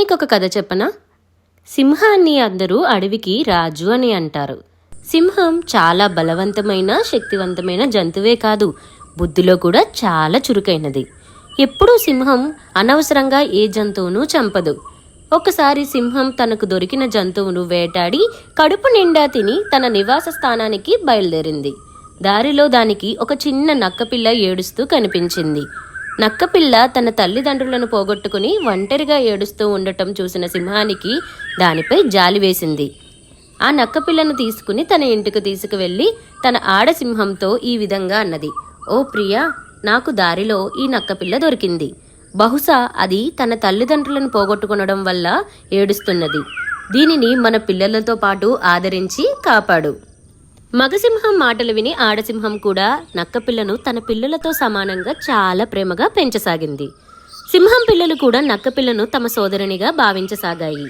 నీకొక కథ చెప్పనా? సింహాన్ని అందరూ అడవికి రాజు అని అంటారు. సింహం చాలా బలవంతమైన శక్తివంతమైన జంతువే కాదు బుద్ధిలో కూడా చాలా చురుకైనది. ఎప్పుడూ సింహం అనవసరంగా ఏ జంతువును చంపదు. ఒకసారి సింహం తనకు దొరికిన జంతువును వేటాడి కడుపు నిండా తిని తన నివాస స్థానానికి బయలుదేరింది. దారిలో దానికి ఒక చిన్న నక్కపిల్ల ఏడుస్తూ కనిపించింది. నక్కపిల్ల తన తల్లిదండ్రులను పోగొట్టుకుని ఒంటరిగా ఏడుస్తూ ఉండటం చూసిన సింహానికి దానిపై జాలి వేసింది. ఆ నక్కపిల్లను తీసుకుని తన ఇంటికి తీసుకువెళ్ళి తన ఆడసింహంతో ఈ విధంగా అన్నది. ఓ ప్రియా నాకు దారిలో ఈ నక్కపిల్ల దొరికింది. బహుశా అది తన తల్లిదండ్రులను పోగొట్టుకునడం వల్ల ఏడుస్తున్నది. దీనిని మన పిల్లలతో పాటు ఆదరించి కాపాడు. మగసింహం మాటలు విని ఆడసింహం కూడా నక్కపిల్లను తన పిల్లలతో సమానంగా చాలా ప్రేమగా పెంచసాగింది. సింహం పిల్లలు కూడా నక్కపిల్లను తమ సోదరునిగా భావించసాగాయి.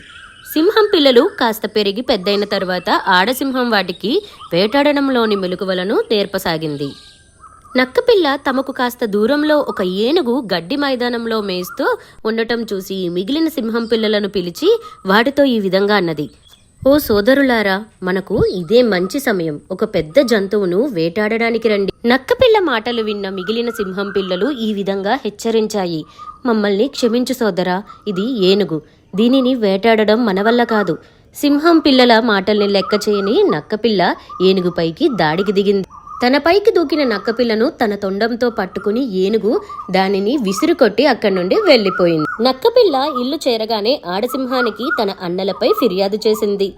సింహం పిల్లలు కాస్త పెరిగి పెద్దయిన తర్వాత ఆడసింహం వాటికి వేటాడడంలోని మెలకువలను నేర్పసాగింది. నక్కపిల్ల తమకు కాస్త దూరంలో ఒక ఏనుగు గడ్డి మైదానంలో మేస్తూ ఉండటం చూసి మిగిలిన సింహం పిల్లలను పిలిచి వాటితో ఈ విధంగా అన్నది. ఓ సోదరులారా మనకు ఇదే మంచి సమయం. ఒక పెద్ద జంతువును వేటాడడానికి రండి. నక్కపిల్ల మాటలు విన్న మిగిలిన సింహం పిల్లలు ఈ విధంగా హెచ్చరించాయి. మమ్మల్ని క్షమించు సోదరా ఇది ఏనుగు. దీనిని వేటాడడం మన వల్ల కాదు. సింహం పిల్లల మాటల్ని లెక్క చేయని నక్కపిల్ల ఏనుగుపైకి దాడికి దిగింది. తన పైకి దూకిన నక్కపిల్లను తన తొండంతో పట్టుకుని ఏనుగు దానిని విసురుకొట్టి అక్కడి నుండి వెళ్ళిపోయింది నక్కపిల్ల ఇల్లు చేరగానే ఆడసింహానికి తన అన్నలపై ఫిర్యాదు చేసింది.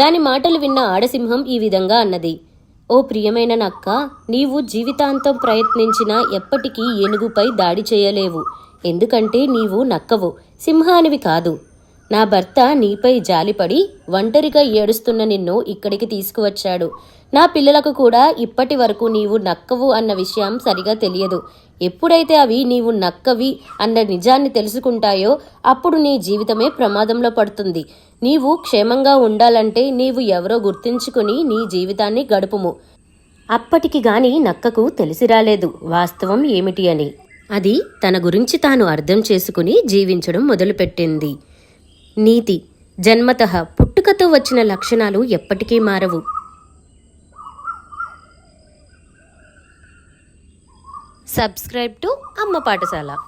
దాని మాటలు విన్న ఆడసింహం ఈ విధంగా అన్నది. ఓ ప్రియమైన నక్క నీవు జీవితాంతం ప్రయత్నించినా ఎప్పటికీ ఏనుగుపై దాడి చేయలేవు. ఎందుకంటే నీవు నక్కవు. సింహానివి కాదు. నా భర్త నీపై జాలిపడి ఒంటరిగా ఏడుస్తున్న నిన్ను ఇక్కడికి తీసుకువచ్చాడు. నా పిల్లలకు కూడా ఇప్పటి వరకు నీవు నక్కవు అన్న విషయం సరిగా తెలియదు. ఎప్పుడైతే అవి నీవు నక్కవి అన్న నిజాన్ని తెలుసుకుంటాయో అప్పుడు నీ జీవితమే ప్రమాదంలో పడుతుంది. నీవు క్షేమంగా ఉండాలంటే నీవు ఎవరో గుర్తించుకుని నీ జీవితాన్ని గడుపుము. అప్పటికి గాని నక్కకు తెలిసి రాలేదు. వాస్తవం ఏమిటి అని. అది తన గురించి తాను అర్థం చేసుకుని జీవించడం మొదలుపెట్టింది. నీతి. జన్మతః పుట్టుకతో వచ్చిన లక్షణాలు ఎప్పటికీ మారవు. సబ్స్క్రైబ్ టు అమ్మ పాఠశాల.